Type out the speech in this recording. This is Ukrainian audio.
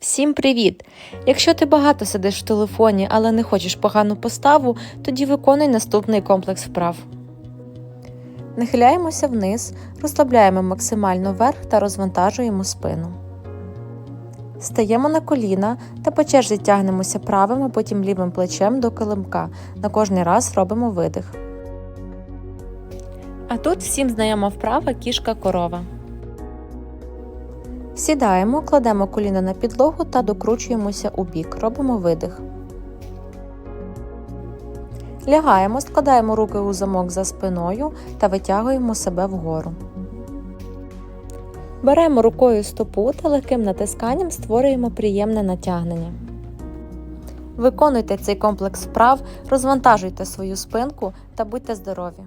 Всім привіт! Якщо ти багато сидиш в телефоні, але не хочеш погану поставу, тоді виконуй наступний комплекс вправ. Нахиляємося вниз, розслабляємо максимально вверх та розвантажуємо спину. Стаємо на коліна та по черзі тягнемося правим, а потім лівим плечем до килимка. На кожний раз робимо видих. А тут всім знайома вправа кішка корова. Сідаємо, кладемо коліна на підлогу та докручуємося у бік. Робимо видих. Лягаємо, складаємо руки у замок за спиною та витягуємо себе вгору. Беремо рукою стопу та легким натисканням створюємо приємне натягнення. Виконуйте цей комплекс вправ, розвантажуйте свою спинку та будьте здорові!